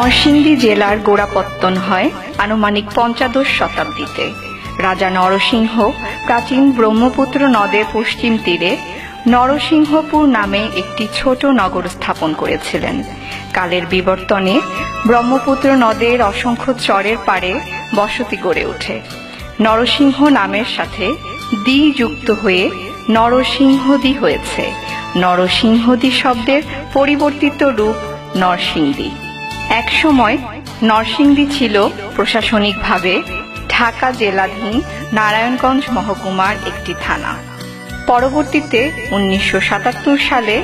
নরসিংদী জেলার গোড়াপত্তন হয় আনুমানিক পঞ্চাদশ শতাব্দীতে। রাজা নরসিংহ প্রাচীন ব্রহ্মপুত্র নদের পশ্চিম তীরে নরসিংহপুর নামে একটি ছোট নগর স্থাপন করেছিলেন। কালের বিবর্তনে ব্রহ্মপুত্র নদের অসংখ্য চরের পাড়ে বসতি গড়ে ওঠে। নরসিংহ নামের সাথে দ্বি যুক্ত হয়ে নরসিংহদি হয়েছে। নরসিংহদি শব্দের পরিবর্তিত রূপ নরসিংদী। একসময় নরসিংদী ছিল প্রশাসনিকভাবে ঢাকা জেলাধীন নারায়ণগঞ্জ মহকুমার একটি থানা। পরবর্তীতে উনিশশো সাতাত্তর সালে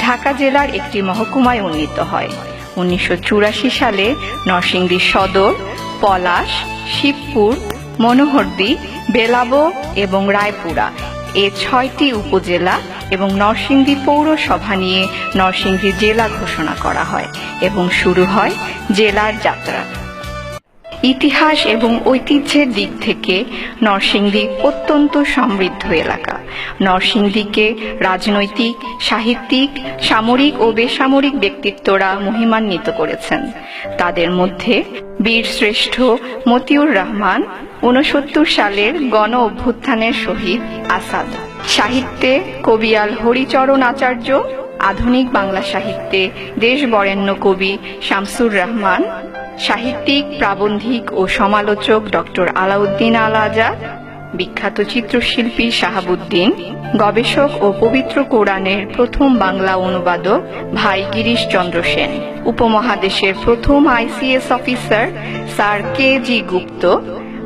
ঢাকা জেলার একটি মহকুমায় উন্নীত হয়। উনিশশো চুরাশি সালে নরসিংদী সদর, পলাশ, শিবপুর, মনোহরদী, বেলাবো এবং রায়পুরা এ ছয়টি উপজেলা এবং নরসিংদী পৌরসভা নিয়ে নরসিংদী জেলা ঘোষণা করা হয় এবং শুরু হয় জেলার যাত্রা। ইতিহাস এবং ঐতিহ্যের দিক থেকে নরসিংদী অত্যন্ত সমৃদ্ধ এলাকা। নরসিংদীকে রাজনৈতিক, সাহিত্যিক, সামরিক ও বেসামরিক ব্যক্তিত্বরা মহিমান্বিত করেছেন। তাদের মধ্যে বীর শ্রেষ্ঠ মতিউর রহমান ঊনসত্তর সালের গণ অভ্যুত্থানের শহীদ আসাদ। সাহিত্যে কবিয়াল হরিচরণ আচার্য, আধুনিক বাংলা সাহিত্যে দেশ বরেণ্য কবি শামসুর রহমান সাহিত্যিক, প্রাবন্ধিক ও সমালোচক ডক্টর আলাউদ্দিন আল আজাদ, বিখ্যাত চিত্রশিল্পী শাহাবুদ্দিন, গবেষক ও পবিত্র কোরআনের প্রথম বাংলা অনুবাদক ভাই গিরিশ চন্দ্র সেন, উপমহাদেশের প্রথম ICS officer sir K G Gupta,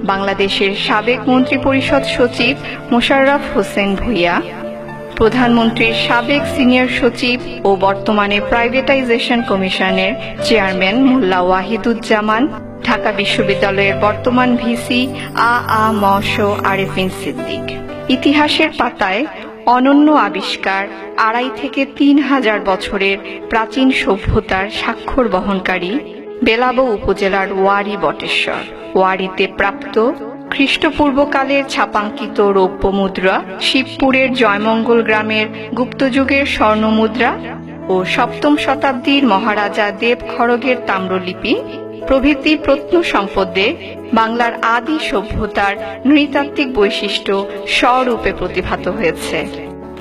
বাংলাদেশের সাবেক মন্ত্রিপরিষদ সচিব মোশাররফ হোসেন ভূঁইয়া প্রধানমন্ত্রীর সাবেক সিনিয়র সচিব ও বর্তমানে প্রাইভেটাইজেশন কমিশনের চেয়ারম্যান মোল্লা ওয়াহিদুজ্জামান, ঢাকা বিশ্ববিদ্যালয়ের বর্তমান ভিসি আ আ ম আরেফিন সিদ্দিক। ইতিহাসের পাতায় অনন্য আবিষ্কার, আড়াই থেকে তিন হাজার বছরের প্রাচীন সভ্যতার স্বাক্ষর বহনকারী বেলাবো উপজেলার ওয়ারি বটেশ্বর। ওয়ারিতে প্রাপ্ত খ্রিস্টপূর্বকালের ছাপাঙ্কিত রৌপ্য মুদ্রা শিবপুরের জয়মঙ্গল গ্রামের গুপ্তযুগের স্বর্ণমুদ্রা ও সপ্তম শতাব্দীর মহারাজা দেব খড়গের তাম্রলিপি প্রভৃতি প্রত্নসম্পদে বাংলার আদি সভ্যতার নৃতাত্ত্বিক বৈশিষ্ট্য স্বরূপে প্রতিভাত হয়েছে।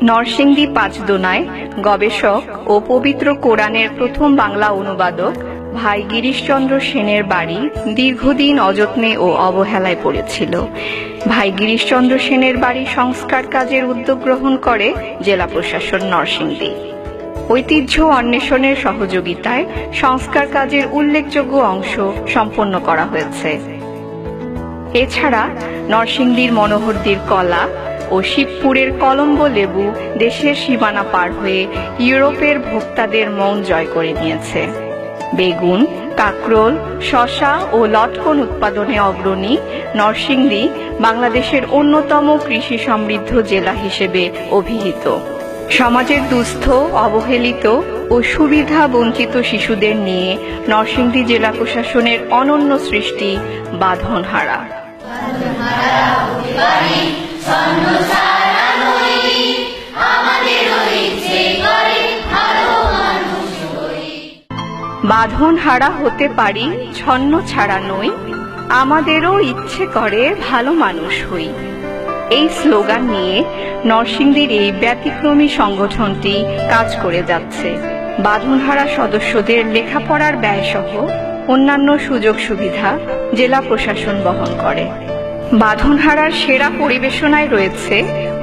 নরসিংদী পাঁচদোনায় গবেষক ও পবিত্র কোরআনের প্রথম বাংলা অনুবাদক ভাই গিরিশচন্দ্র সেনের বাড়ি দীর্ঘদিন অযত্নে ও অবহেলায় পড়েছিল। ভাই গিরিশচন্দ্র সেনের বাড়ি সংস্কার কাজের উদ্যোগ গ্রহণ করে জেলা প্রশাসন নরসিংদী। ঐতিহ্য অন্বেষণের সহযোগিতায় সংস্কার কাজের উল্লেখযোগ্য অংশ সম্পন্ন করা হয়েছে। এছাড়া নরসিংদীর মনোহরদীর কলা ও শিবপুরের কলম্বো লেবু দেশের সীমানা পার হয়ে ইউরোপের ভোক্তাদের মন জয় করে নিয়েছে। বেগুন, কাকরোল শশা ও লটকন উৎপাদনে অগ্রণী নরসিংদী বাংলাদেশের অন্যতম কৃষি সমৃদ্ধ জেলা হিসেবে অভিহিত। সমাজের দুস্থ, অবহেলিত ও সুবিধা বঞ্চিত শিশুদের নিয়ে নরসিংদী জেলা প্রশাসনের অনন্য সৃষ্টি বাঁধনহারা। বাঁধন হারা হতে পারি, ছন্ন ছাড়া নই। আমাদেরও ইচ্ছে করে ভালো মানুষ হই। এই স্লোগান নিয়ে নরসিংদীর এই ব্যতিক্রমী সংগঠনটি কাজ করে যাচ্ছে। বাঁধনহারা সদস্যদের লেখাপড়ার ব্যয়সহ অন্যান্য সুযোগ সুবিধা জেলা প্রশাসন বহন করে। বাঁধনহারার সেরা পরিবেশনায় রয়েছে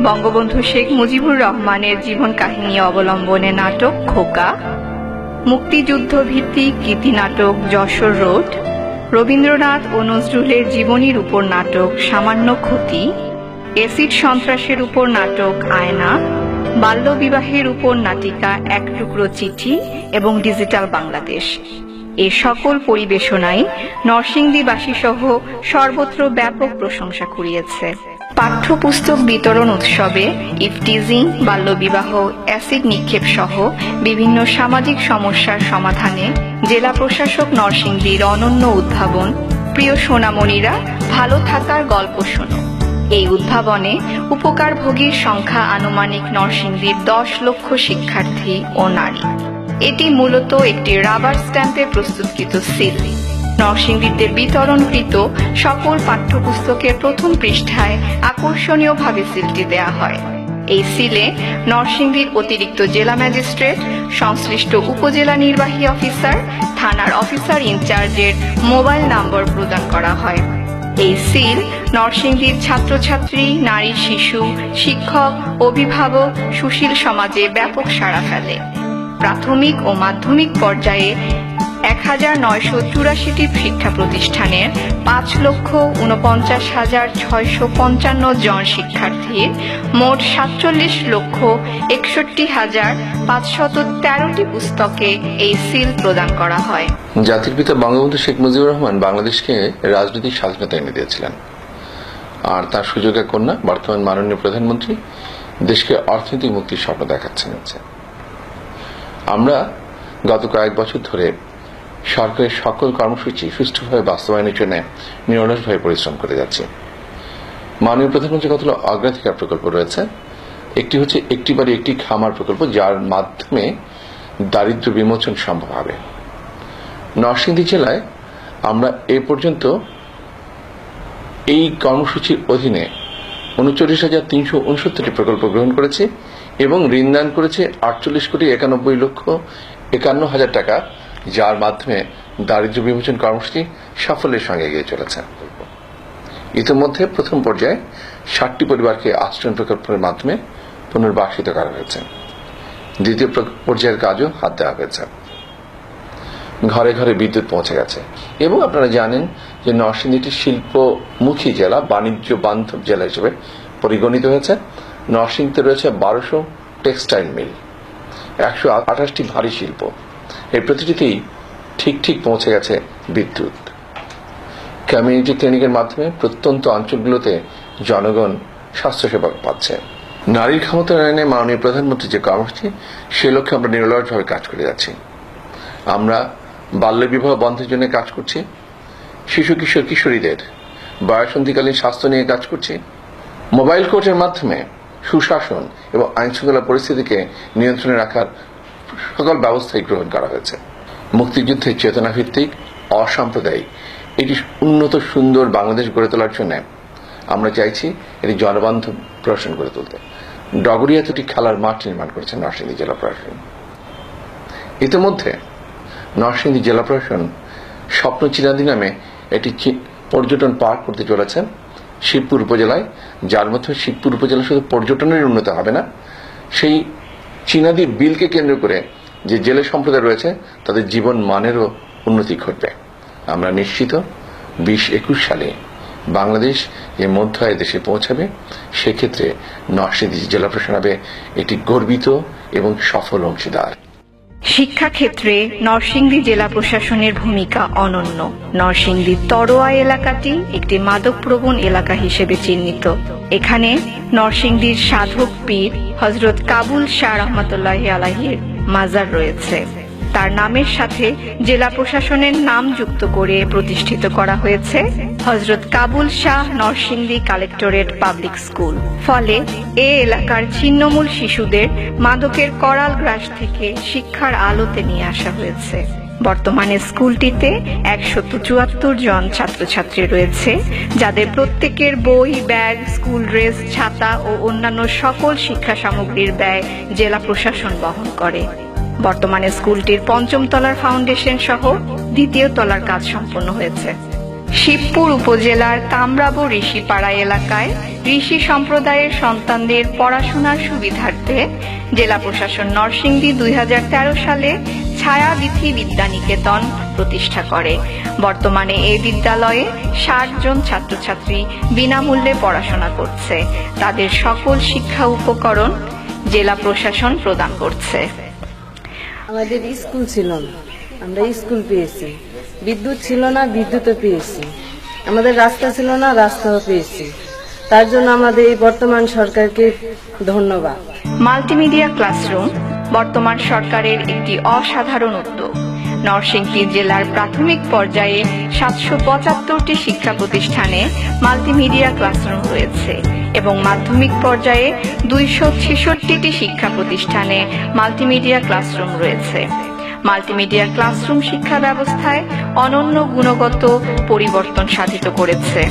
বঙ্গবন্ধু শেখ মুজিবুর রহমানের জীবন কাহিনী অবলম্বনে নাটক খোকা মুক্তিযুদ্ধ ভিত্তিক গীতিনাটক যশোর রোড, রবীন্দ্রনাথ ও নজরুলের জীবনীর উপর নাটক সামান্য ক্ষতি, এসিড সন্ত্রাসের উপর নাটক আয়না, বাল্যবিবাহের উপর নাটিকা এক টুকরো চিঠি এবং ডিজিটাল বাংলাদেশ। এ সকল পরিবেশনাই নরসিংদীবাসী সহ সর্বত্র ব্যাপক প্রশংসা কুড়িয়েছে। পাঠ্যপুস্তক বিতরণ উৎসবে ইফটিজিং বাল্যবিবাহ, অ্যাসিড নিক্ষেপ সহ বিভিন্ন সামাজিক সমস্যার সমাধানে জেলা প্রশাসক নরসিংদীর অনন্য উদ্ভাবন। প্রিয় সোনামণিরা, ভালো থাকার গল্প শোনো। এই উদ্ভাবনে উপকারভোগীর সংখ্যা আনুমানিক নরসিংদীর দশ লক্ষ শিক্ষার্থী ও নারী। এটি মূলত একটি রাবার স্ট্যাম্পে প্রস্তুতকৃত সিল। নরসিংদীতে বিতরণকৃত সকল পাঠ্যপুস্তকের প্রথম পৃষ্ঠায় আকর্ষণীয়ভাবে সিলটি দেয়া হয়। এই সিলে নরসিংদীর অতিরিক্ত জেলা ম্যাজিস্ট্রেট, সংশ্লিষ্ট উপজেলা নির্বাহী অফিসার, থানার অফিসার ইনচার্জের মোবাইল নম্বর প্রদান করা হয়। এই সিল নরসিংদীর ছাত্রছাত্রী, নারী, শিশু, শিক্ষক, অভিভাবক, সুশীল সমাজে ব্যাপক সাড়া ফেলে। প্রাথমিক ও মাধ্যমিক পর্যায়ে এক হাজার নয়শো চুরাশিটি শিক্ষা প্রতিষ্ঠানের পাঁচ লক্ষ উনপঞ্চাশ হাজার ছয়শো পঞ্চান্ন জন শিক্ষার্থীর মোট সাতচল্লিশ লক্ষ একষট্টি হাজার পাঁচশত তেরোটি পুস্তকে এই সিল প্রদান করা হয়। জাতির পিতা বঙ্গবন্ধু শেখ মুজিবুর রহমান বাংলাদেশকে রাজনৈতিক স্বাধীনতা এনে দিয়েছিলেন। আর তার সুযোগের কন্যা, বর্তমান মাননীয় প্রধানমন্ত্রী, দেশকে অর্থনৈতিক মুক্তির স্বপ্ন দেখাচ্ছেন। আমরা গত কয়েক বছর ধরে সরকারের সকল কর্মসূচি সুষ্ঠুভাবে বাস্তবায়নের জন্য নিরলসভাবে পরিশ্রম করে যাচ্ছি। মাননীয় প্রধানমন্ত্রী কতগুলো অগ্রাধিকার প্রকল্প রয়েছে। একটি হচ্ছে একটি বাড়ি একটি খামার প্রকল্প, যার মাধ্যমে দারিদ্র বিমোচন সম্ভব হবে। নরসিংদী জেলায় আমরা এ পর্যন্ত এই কর্মসূচির অধীনে উনচল্লিশ হাজার তিনশো উনসত্তরটি প্রকল্প গ্রহণ করেছি এবং ঋণদান করেছে আটচল্লিশ কোটি একানব্বই লক্ষ একান্ন হাজার টাকা। যার মাধ্যমে দারিদ্র বিমোচন কর্মসূচি সাফল্যের সঙ্গে এগিয়ে চলেছে। ইতিমধ্যে প্রথম পর্যায়ে ষাটটি পরিবারকে আশ্রয় প্রকল্পের মাধ্যমে পুনর্বাসিত করা হয়েছে। দ্বিতীয় পর্যায়ের কাজও হাত দেওয়া হয়েছে। ঘরে ঘরে বিদ্যুৎ পৌঁছে গেছে। এবং আপনারা জানেন যে নরসিংদীটি শিল্পমুখী জেলা, বাণিজ্য বান্ধব জেলা হিসেবে পরিগণিত হয়েছে। নরসিংদীতে রয়েছে বারোশো টেক্সটাইল মিল, একশো আঠাশটি ভারী শিল্প এই প্রতিটিতেই ঠিক ঠিক পৌঁছে গেছে বিদ্যুৎ। কমিউনিটি ক্লিনিকের মাধ্যমে প্রত্যন্ত অঞ্চলগুলোতে জনগণ স্বাস্থ্যসেবা পাচ্ছে। নারীর ক্ষমতায়নে মাননীয় প্রধানমন্ত্রী যে কর্মসূচি, সে লক্ষ্যে আমরা নিরলসভাবে কাজ করে যাচ্ছি। আমরা বাল্যবিবাহ বন্ধের জন্য কাজ করছি। শিশু কিশোর কিশোরীদের বয়সন্ধিকালীন স্বাস্থ্য নিয়ে কাজ করছি। মোবাইল কোর্টের মাধ্যমে সুশাসন এবং আইনশৃঙ্খলা পরিস্থিতিকে নিয়ন্ত্রণে রাখার সকল ব্যবস্থাই গ্রহণ করা হয়েছে। মুক্তিযুদ্ধের চেতনা ভিত্তিক অসাম্প্রদায়িক, এটি উন্নত, সুন্দর বাংলাদেশ গড়ে তোলার জন্য আমরা চাইছি এটি জনবান্ধব প্রশাসন গড়ে তুলতে। ডগরিয়াতে একটি খেলার মাঠ নির্মাণ করেছে নরসিংদী জেলা প্রশাসন। ইতিমধ্যে নরসিংদী জেলা প্রশাসন স্বপ্ন চিরাদি নামে একটি পর্যটন পার্ক করতে চলেছেন শিবপুর উপজেলায়, যার মধ্যে শিবপুর উপজেলা শুধু পর্যটনের উন্নতি হবে না, সেই চীনাদি বিলকে কেন্দ্র করে যে জেলে সম্প্রদায় রয়েছে, তাদের জীবন মানেরও উন্নতি ঘটবে। আমরা নিশ্চিত, বিশ একুশ সালে বাংলাদেশ যে মধ্য আয় দেশে পৌঁছাবে, সেক্ষেত্রে নরসিংদী জেলা প্রশাসন হবে একটি গর্বিত এবং সফল অংশীদার। শিক্ষাক্ষেত্রে নরসিংদী জেলা প্রশাসনের ভূমিকা অনন্য। নরসিংদীর তরোয়া এলাকাটি একটি মাদকপ্রবণ এলাকা হিসেবে চিহ্নিত। এখানে নরসিংদীর সাধক পীর হজরত কাবুল শাহ রহমতুল্লাহ আলাহির মাজার রয়েছে। তার নামের সাথে জেলা প্রশাসনের নাম যুক্ত করে প্রতিষ্ঠিত করা হয়েছে Hazrat Kabul Shah Narsingdi collectorate public school. ফলে এ এলাকার ছিন্নমূল শিশুদের মাদকের করাল গ্রাস থেকে শিক্ষার আলোতে নিয়ে আসা হয়েছে। বর্তমানে স্কুলটিতে একশত চুয়াত্তর জন ছাত্রছাত্রী রয়েছে, যাদের প্রত্যেকের বই, ব্যাগ, স্কুল ড্রেস, ছাতা ও অন্যান্য সকল শিক্ষা সামগ্রীর ব্যয় জেলা প্রশাসন বহন করে। বর্তমানে স্কুলটির পঞ্চম তলার ফাউন্ডেশন সহ দ্বিতীয় তলার কাজ সম্পন্ন হয়েছে। শিবপুর উপজেলার কামরাবো ঋষিপাড়া এলাকায় ঋষি সম্প্রদায়ের সন্তানদের পড়াশোনার সুবিধার্থে জেলা প্রশাসন নরসিংদী দুই হাজার তেরো সালে ছায়াবিথি বিদ্যানিকেতন প্রতিষ্ঠা করে। বর্তমানে এই বিদ্যালয়ে ষাট জন ছাত্রছাত্রী বিনামূল্যে পড়াশোনা করছে। তাদের সকল শিক্ষা উপকরণ জেলা প্রশাসন প্রদান করছে। আমাদের স্কুল ছিল না। আমরা স্কুল পেয়েছি। বিদ্যুৎ ছিল না, বিদ্যুৎও পেয়েছি। আমাদের রাস্তা ছিল না, রাস্তাও পেয়েছি। তার জন্য আমাদের এই বর্তমান সরকারকে ধন্যবাদ। মাল্টিমিডিয়া ক্লাসরুম বর্তমান সরকারের একটি অসাধারণ উদ্যোগ। নরসিংদী জেলার প্রাথমিক পর্যায়ে সাতশো পঁচাত্তরটি শিক্ষা প্রতিষ্ঠানে মাল্টিমিডিয়া ক্লাসরুম রয়েছে। এবং মাধ্যমিক পর্যায়ে দুইশো ছেষট্টিটি শিক্ষা প্রতিষ্ঠানে মাল্টিমিডিয়া ক্লাসরুম রয়েছে। মাল্টিমিডিয়া ক্লাসরুম শিক্ষা ব্যবস্থায় অনন্য গুণগত পরিবর্তন সাধিত করেছে।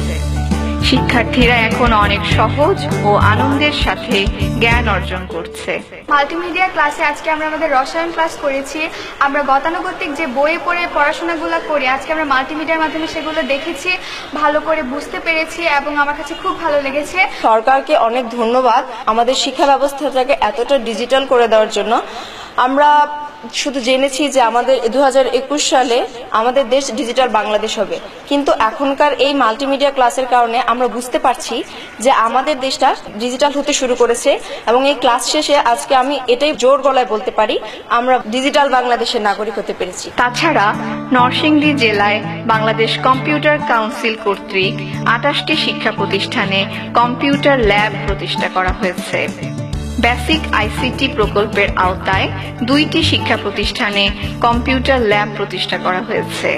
শিক্ষার্থীরা এখন অনেক সহজ ও আনন্দের সাথে জ্ঞান অর্জন করছে। মাল্টিমিডিয়া ক্লাসে আজকে আমরা আমাদের রসায়ন ক্লাস করেছি। আমরা গতানুগতিক যে বইয়ে পড়ে পড়াশোনাগুলো করি আজকে আমরা মাল্টিমিডিয়ার মাধ্যমে সেগুলো দেখেছি ভালো করে বুঝতে পেরেছি এবং আমার কাছে খুব ভালো লেগেছে। সরকারকে অনেক ধন্যবাদ আমাদের শিক্ষা ব্যবস্থাটাকে এতটা ডিজিটাল করে দেওয়ার জন্য। আমরা শুধু জেনেছি যে আমাদের দুহাজার একুশ সালে আমাদের দেশ ডিজিটাল বাংলাদেশ হবে। কিন্তু এখনকার এই মাল্টিমিডিয়া ক্লাসের কারণে আমরা বুঝতে পারছি যে আমাদের দেশটা ডিজিটাল হতে শুরু করেছে এবং এই ক্লাস শেষে আজকে আমি এটাই জোর গলায় বলতে পারি, আমরা ডিজিটাল বাংলাদেশের নাগরিক হতে পেরেছি। তাছাড়া নরসিংদী জেলায় বাংলাদেশ কম্পিউটার কাউন্সিল কর্তৃক আটাশটি শিক্ষা প্রতিষ্ঠানে কম্পিউটার ল্যাব প্রতিষ্ঠা করা হয়েছে। বেসিক আইসিটি প্রকল্পের আওতায় দুইটি শিক্ষা প্রতিষ্ঠানে কম্পিউটার ল্যাব প্রতিষ্ঠা করা হয়েছে।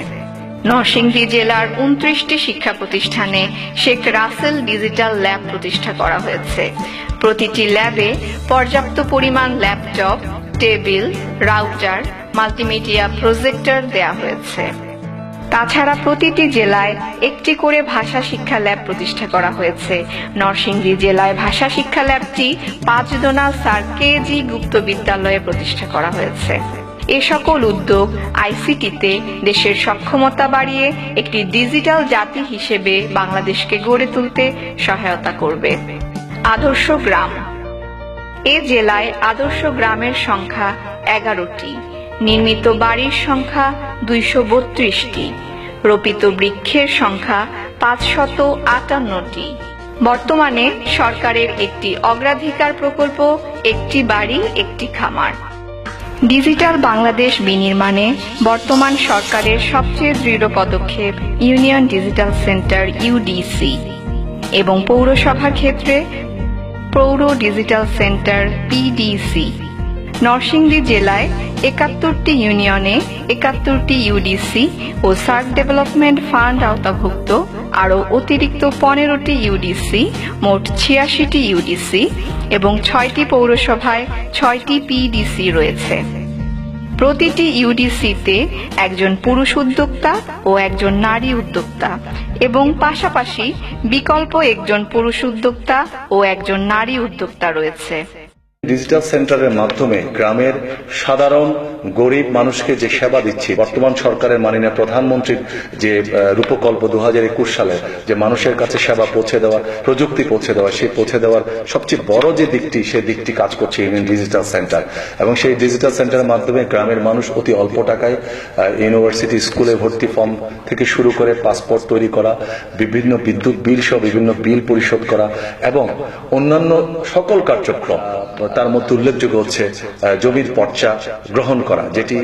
নরসিংদী জেলার উনত্রিশটি শিক্ষা প্রতিষ্ঠানে শেখ রাসেল ডিজিটাল ল্যাব প্রতিষ্ঠা করা হয়েছে। প্রতিটি ল্যাবে পর্যাপ্ত পরিমাণ laptop, table, router, multimedia projector দেয়া হয়েছে। তাছাড়া প্রতিটি জেলায় একটি করে ভাষা শিক্ষা ল্যাব প্রতিষ্ঠা করা হয়েছে। নরসিংদী জেলায় ভাষা শিক্ষা ল্যাবটি পাঁচদোনা স্যার কেজি গুপ্ত বিদ্যালয়ে প্রতিষ্ঠা করা হয়েছে। এ সকল উদ্যোগ আইসিটিতে দেশের সক্ষমতা বাড়িয়ে একটি ডিজিটাল জাতি হিসেবে বাংলাদেশকে গড়ে তুলতে সহায়তা করবে। আদর্শ গ্রাম। এ জেলায় আদর্শ গ্রামের সংখ্যা এগারোটি। নির্মিত বাড়ির সংখ্যা দুইশো বত্রিশটি। রোপিত বৃক্ষের সংখ্যা পাঁচশত আটান্নটি। বর্তমানে সরকারের একটি অগ্রাধিকার প্রকল্প, একটি বাড়ি, একটি খামার। ডিজিটাল বাংলাদেশ বিনির্মাণে বর্তমান সরকারের সবচেয়ে দৃঢ় পদক্ষেপ ইউনিয়ন ডিজিটাল সেন্টার ইউডিসি এবং পৌরসভার ক্ষেত্রে পৌর ডিজিটাল সেন্টার পিডিসি। নরসিংদী জেলায় একাত্তরটি ইউনিয়নে, একাত্তরটি ইউডিসি ও সার্ক ডেভেলপমেন্ট ফান্ড আওতাভুক্ত, আরও অতিরিক্ত পনেরোটি ইউডিসি, মোট ছিয়াশিটি ইউডিসি এবং ছয়টি পৌরসভায় ছয়টি পিডিসি রয়েছে। প্রতিটি ইউডিসিতে একজন পুরুষ উদ্যোক্তা ও একজন নারী উদ্যোক্তা এবং পাশাপাশি বিকল্প একজন পুরুষ উদ্যোক্তা ও একজন নারী উদ্যোক্তা রয়েছে। ডিজিটাল সেন্টারের মাধ্যমে গ্রামের সাধারণ, গরিব মানুষকে যে সেবা দিচ্ছি, বর্তমান সরকারের মাননীয় প্রধানমন্ত্রীর যে রূপকল্প দু হাজার একুশ সালে যে মানুষের কাছে সেবা পৌঁছে দেওয়া প্রযুক্তি পৌঁছে দেওয়া সেই পৌঁছে দেওয়ার সবচেয়ে বড় যে দিকটি, সেই দিকটি কাজ করছে ইউনিয়ন ডিজিটাল সেন্টার এবং সেই ডিজিটাল সেন্টারের মাধ্যমে গ্রামের মানুষ অতি অল্প টাকায় ইউনিভার্সিটি স্কুলে ভর্তি ফর্ম থেকে শুরু করে পাসপোর্ট তৈরি করা, বিভিন্ন বিদ্যুৎ বিল সহ বিভিন্ন বিল পরিশোধ করা এবং অন্যান্য সকল কার্যক্রম তার মধ্যে উল্লেখযোগ্য হচ্ছে জমির পর্চা গ্রহণ করা, যেটি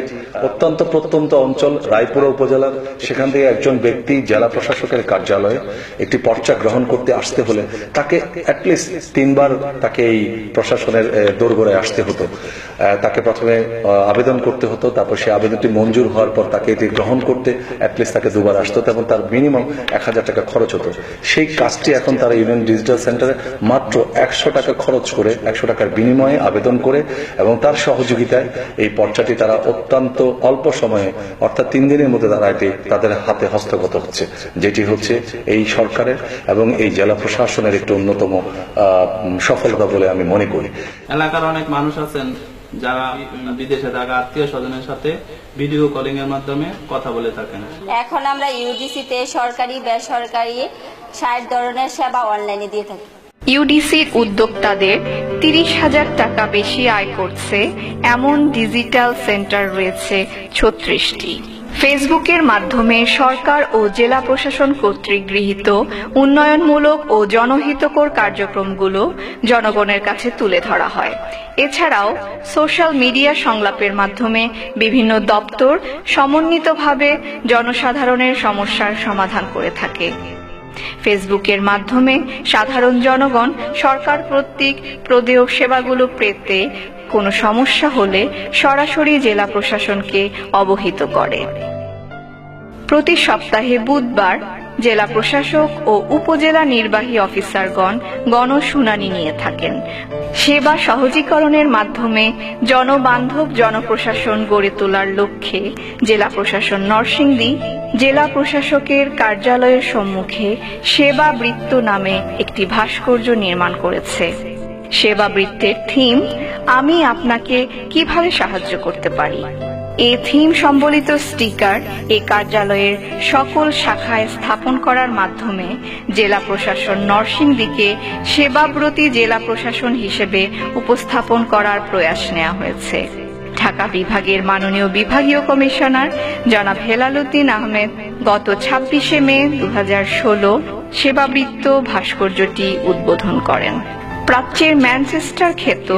অত্যন্ত প্রত্যন্ত অঞ্চল, রায়পুরা উপজেলার। সেখান থেকে একজন ব্যক্তি জেলা প্রশাসকের কার্যালয়ে একটি পর্চা গ্রহণ করতে আসতে হলে তাকে অ্যাটলিস্ট তিনবার তাকে এই প্রশাসনের দোরগোড়ায় আসতে হতো। তাকে প্রথমে আবেদন করতে হতো, তারপর সেই আবেদনটি মঞ্জুর হওয়ার পর তাকে এটি গ্রহণ করতে অ্যাটলিস্ট তাকে দুবার আসতে হতো এবং তার মিনিমাম এক হাজার টাকা খরচ হতো। সেই কাজটি এখন তারা ইউনিয়ন ডিজিটাল সেন্টারে মাত্র একশো টাকা খরচ করে একশো টাকার বিনিময়ে আবেদন করে এবং তার সহযোগিতায় এই পর্চাটি তারা অত্যন্ত অল্প সময়ে অর্থাৎ তিন দিনের মধ্যে তারা এটি তাদের হাতে হস্তগত হচ্ছে। যেটি হচ্ছে এই সরকারের এবং এই জেলা প্রশাসনের একটি অন্যতম সফলতা বলে আমি মনে করি। এলাকার অনেক মানুষ আছেন যারা বিদেশে থাকা আত্মীয় স্বজনের সাথে ভিডিও কলিং এর মাধ্যমে কথা বলে থাকেন। এখন আমরা ইউডিসিতে সরকারি বেসরকারি ষাট ধরনের সেবা অনলাইনে দিয়ে থাকি। ইউডিসির উদ্যোক্তাদের তিরিশ হাজার টাকা বেশি আয় করছে এমন ডিজিটাল সেন্টার রয়েছে ছত্রিশটি। ফেসবুকের মাধ্যমে সরকার ও জেলা প্রশাসন কর্তৃক গৃহীত উন্নয়নমূলক ও জনহিতকর কার্যক্রমগুলো জনগণের কাছে তুলে ধরা হয়। এছাড়াও সোশ্যাল মিডিয়া সংলাপের মাধ্যমে বিভিন্ন দপ্তর সমন্বিতভাবে জনসাধারণের সমস্যার সমাধান করে থাকে। ফেসবুকের মাধ্যমে সাধারণ জনগণ সরকার কর্তৃক প্রদেয় সেবাগুলো পেতে কোনো সমস্যা হলে সরাসরি জেলা প্রশাসনকে অবহিত করে। প্রতি সপ্তাহে বুধবার জেলা প্রশাসক ও উপজেলা নির্বাহী অফিসারগণ গণশুনানি নিয়ে থাকেন। সেবা সহজীকরণের মাধ্যমে জনবান্ধব জনপ্রশাসন গড়ে তোলার লক্ষ্যে জেলা প্রশাসন নরসিংদী জেলা প্রশাসকের কার্যালয়ের সম্মুখে সেবা বৃত্ত নামে একটি ভাস্কর্য নির্মাণ করেছে। সেবা বৃত্তের থিম, আমি আপনাকে কীভাবে সাহায্য করতে পারি? এই থিম সম্বলিত স্টিকার এ কার্যালয়ের সকল শাখায় স্থাপন করার মাধ্যমে জেলা প্রশাসন নরসিংদীকে সেবাব্রতী জেলা প্রশাসন হিসেবে উপস্থাপন করার প্রয়াস নেওয়া হয়েছে। ঢাকা বিভাগের মাননীয় বিভাগীয় কমিশনার জনাব হেলালুদ্দিন আহমেদ গত ছাব্বিশে মে দু হাজার ষোলো সেবাবৃত্ত ভাস্কর্যটি উদ্বোধন করেন। প্রাচ্যের ম্যানচেস্টার খ্যাত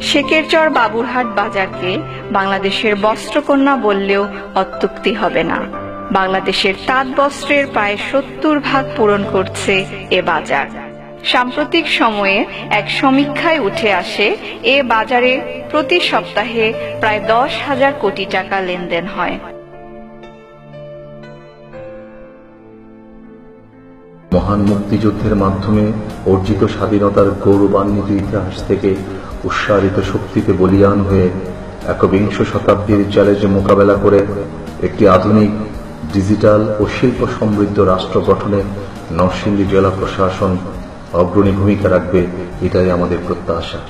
শেকেরচর বাবুরহাট বাজারকে বাংলাদেশের বস্ত্রকন্যা বললেও অত্যুক্তি হবে না। বাংলাদেশের তাঁত বস্ত্রের প্রায় সত্তর ভাগ পূরণ করছে এ বাজার। সাম্প্রতিক সময়ে এক সমীক্ষায় উঠে আসে, এ বাজারে প্রতি সপ্তাহে প্রায় দশ হাজার কোটি টাকা লেনদেন হয়। মহান মুক্তিযুদ্ধের মাধ্যমে অর্জিত স্বাধীনতার গৌরবান্বিত ইতিহাস থেকে উৎসাহিত শক্তিতে বলিয়ান হয়ে একবিংশ শতাব্দীর চ্যালেঞ্জ মোকাবেলা করে একটি আধুনিক, ডিজিটাল ও শিল্প সমৃদ্ধ রাষ্ট্র গঠনে নরসিংদী জেলা প্রশাসন অগ্রণী ভূমিকা রাখবে, এটাই আমাদের প্রত্যাশা।